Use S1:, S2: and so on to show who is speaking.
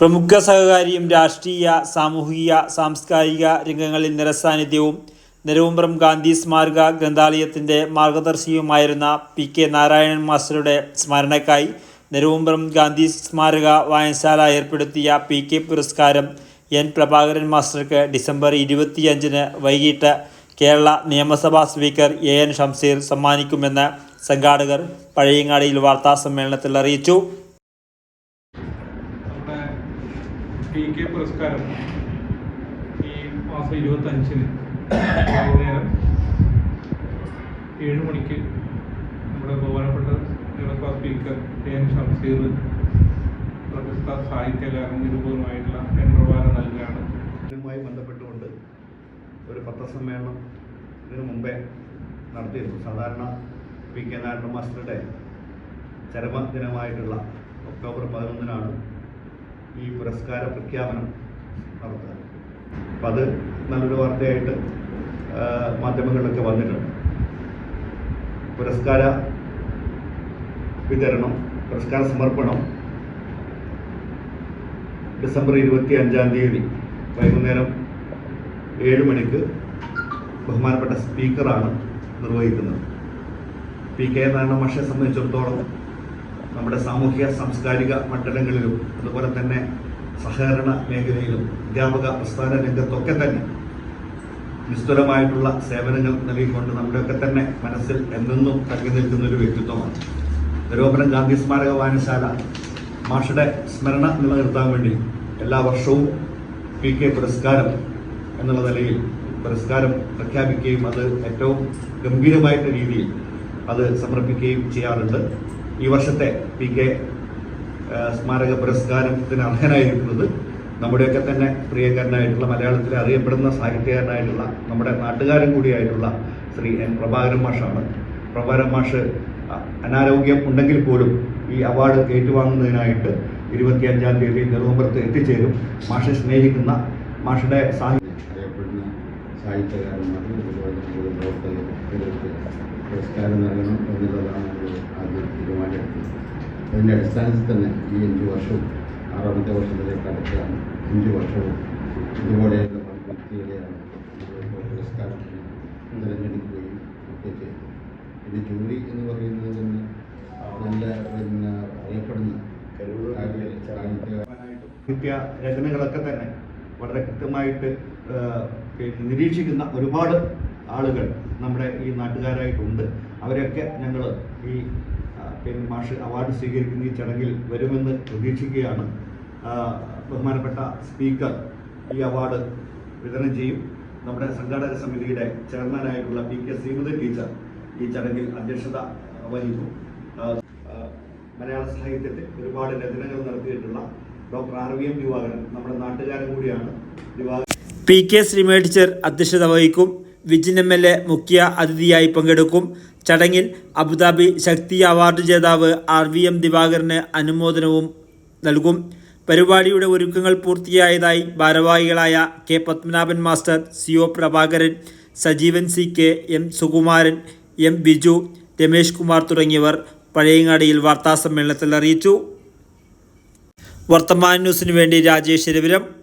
S1: പ്രമുഖ സഹകാരിയും രാഷ്ട്രീയ സാമൂഹിക സാംസ്കാരിക രംഗങ്ങളിൽ നിരസാന്നിധ്യവും നെരുവമ്പ്രം ഗാന്ധി സ്മാരക ഗ്രന്ഥാലയത്തിന്റെ മാർഗദർശിയുമായിരുന്ന പി കെ നാരായണൻ മാസ്റ്ററുടെ സ്മരണയ്ക്കായി നെരുവമ്പ്രം ഗാന്ധി സ്മാരക വായനശാല ഏർപ്പെടുത്തിയ പി കെ പുരസ്കാരം എൻ പ്രഭാകരൻ മാസ്റ്റർക്ക് ഡിസംബർ ഇരുപത്തിയഞ്ചിന് വൈകിട്ട് കേരള നിയമസഭാ സ്പീക്കർ എ എൻ ഷംസീർ സമ്മാനിക്കുമെന്ന് സംഘാടകർ പഴയങ്ങാടിയിൽ വാർത്താ സമ്മേളനത്തിൽ അറിയിച്ചു
S2: നമ്മുടെ പി കെ പുരസ്കാരം ഈ മാസം ഇരുപത്തഞ്ചിന് വൈകുന്നേരം ഏഴ് മണിക്ക് നമ്മുടെ ബഹുമാനപ്പെട്ട നിയമസഭാ സ്പീക്കർ കെ എൻ ഷംസീർ പ്രശസ്ത സാഹിത്യകാരൻ നിരൂപകനുമായിട്ടുള്ള എൻ പ്രഭാരം നൽകുകയാണ്.
S3: ഇതുമായി ബന്ധപ്പെട്ടുകൊണ്ട് ഒരു പത്രസമ്മേളനം ഇതിനു മുമ്പേ നടത്തിയിരുന്നു. സാധാരണ പി കെ നാരായണ മാസ്റ്ററുടെ ചരമദിനമായിട്ടുള്ള ഒക്ടോബർ പതിനൊന്നിനാണ് ഈ പുരസ്കാര പ്രഖ്യാപനം നടത്താൻ. അപ്പം അത് നല്ലൊരു വാർത്തയായിട്ട് മാധ്യമങ്ങളിലൊക്കെ വന്നിട്ടുണ്ട്. പുരസ്കാര വിതരണം പുരസ്കാര സമർപ്പണം ഡിസംബർ ഇരുപത്തി അഞ്ചാം തീയതി വൈകുന്നേരം ഏഴ് മണിക്ക് ബഹുമാനപ്പെട്ട സ്പീക്കറാണ് നിർവഹിക്കുന്നത്. പി കെ നാരായണ മാഷെ സംബന്ധിച്ചിടത്തോളം നമ്മുടെ സാമൂഹിക സാംസ്കാരിക മണ്ഡലങ്ങളിലും അതുപോലെ തന്നെ സഹകരണ മേഖലയിലും അധ്യാപക പ്രസ്ഥാന രംഗത്തൊക്കെ തന്നെ നിസ്തുലമായിട്ടുള്ള സേവനങ്ങൾ നൽകിക്കൊണ്ട് നമ്മുടെയൊക്കെ തന്നെ മനസ്സിൽ എന്നെന്നും തങ്ങി നിൽക്കുന്ന ഒരു വ്യക്തിത്വമാണ്. നിരോപനം ഗാന്ധി സ്മാരക വായനശാല മാഷയുടെ സ്മരണ നിലനിർത്താൻ വേണ്ടി എല്ലാ വർഷവും പി കെ പുരസ്കാരം എന്നുള്ള നിലയിൽ പുരസ്കാരം പ്രഖ്യാപിക്കുകയും അത് ഏറ്റവും ഗംഭീരമായിട്ടുള്ള രീതിയിൽ അത് സമർപ്പിക്കുകയും ചെയ്യാറുണ്ട്. ഈ വർഷത്തെ പി കെ സ്മാരക പുരസ്കാരത്തിന് അർഹനായിരിക്കുന്നത് നമ്മുടെയൊക്കെ തന്നെ പ്രിയങ്കരനായിട്ടുള്ള മലയാളത്തിലെ അറിയപ്പെടുന്ന സാഹിത്യകാരനായിട്ടുള്ള നമ്മുടെ നാട്ടുകാരൻ കൂടിയായിട്ടുള്ള ശ്രീ എൻ പ്രഭാകരൻ മാഷാണ്. പ്രഭാകരൻ മാഷ് അനാരോഗ്യം ഉണ്ടെങ്കിൽ പോലും ഈ അവാർഡ് ഏറ്റുവാങ്ങുന്നതിനായിട്ട് ഇരുപത്തിയഞ്ചാം തീയതി നെറുമ്പുറത്ത് എത്തിച്ചേരും. മാഷെ സ്നേഹിക്കുന്ന മാഷയുടെ സാഹിത്യ
S4: അറിയപ്പെടുന്ന സാഹിത്യകാരന്മാരും പ്രവർത്തകർ ഇവർക്ക് പുരസ്കാരം നൽകണം എന്നുള്ളതാണ് ഒരു ആദ്യം തീരുമാനമെടുത്തത്. അതിന്റെ അടിസ്ഥാനത്തിൽ തന്നെ ഈ അഞ്ച് വർഷവും ആറാമത്തെ വർഷത്തിലേക്ക് അടുക്കുകയാണ് അഞ്ച് വർഷവും ഇതുപോലെയുള്ള വ്യക്തികളെയാണ് പുരസ്കാരത്തിന് തിരഞ്ഞെടുക്കുകയും ഒക്കെ ചെയ്തത് പിന്നെ ജൂറി എന്ന് പറയുന്നത് തന്നെ നല്ല പിന്നെ അറിയപ്പെടുന്ന സാഹിത്യ
S3: രചനകളൊക്കെ തന്നെ വളരെ കൃത്യമായിട്ട് നിരീക്ഷിക്കുന്ന ഒരുപാട് ആളുകൾ നമ്മുടെ ഈ നാട്ടുകാരായിട്ടുണ്ട്. അവരൊക്കെ ഞങ്ങൾ ഈ പിന്നെ മാഷ് അവാർഡ് സ്വീകരിക്കുന്ന ഈ ചടങ്ങിൽ വരുമെന്ന് പ്രതീക്ഷിക്കുകയാണ്. ബഹുമാനപ്പെട്ട സ്പീക്കർ ഈ അവാർഡ് വിതരണം ചെയ്യും. നമ്മുടെ സംഘാടക സമിതിയുടെ ചെയർമാനായിട്ടുള്ള പി കെ ശ്രീമതി ടീച്ചർ ഈ ചടങ്ങിൽ അധ്യക്ഷത വഹിക്കും. മലയാള സാഹിത്യത്തിൽ ഒരുപാട് രചനകൾ നടത്തിയിട്ടുള്ള doctor R V M Divakaran നമ്മുടെ നാട്ടുകാരൻ കൂടിയാണ്. ദിവാകരൻ
S1: പി കെ ശ്രീമേ ടീച്ചർ അധ്യക്ഷത വഹിക്കും. വിജിൻ എം എൽ എ മുഖ്യ അതിഥിയായി പങ്കെടുക്കും. ചടങ്ങിൽ അബുദാബി ശക്തി അവാർഡ് ജേതാവ് ആർ വി എം ദിവാകരന് അനുമോദനവും നൽകും. പരിപാടിയുടെ ഒരുക്കങ്ങൾ പൂർത്തിയായതായി ഭാരവാഹികളായ K Padmanabhan master C O Prabhakaran Sajeevan C K M Sukumaran M Biju Ramesh Kumar തുടങ്ങിയവർ പഴയങ്ങാടിയിൽ വാർത്താസമ്മേളനത്തിൽ അറിയിച്ചു. വർത്തമാന ന്യൂസിനു വേണ്ടി രാജേഷ് രവിരം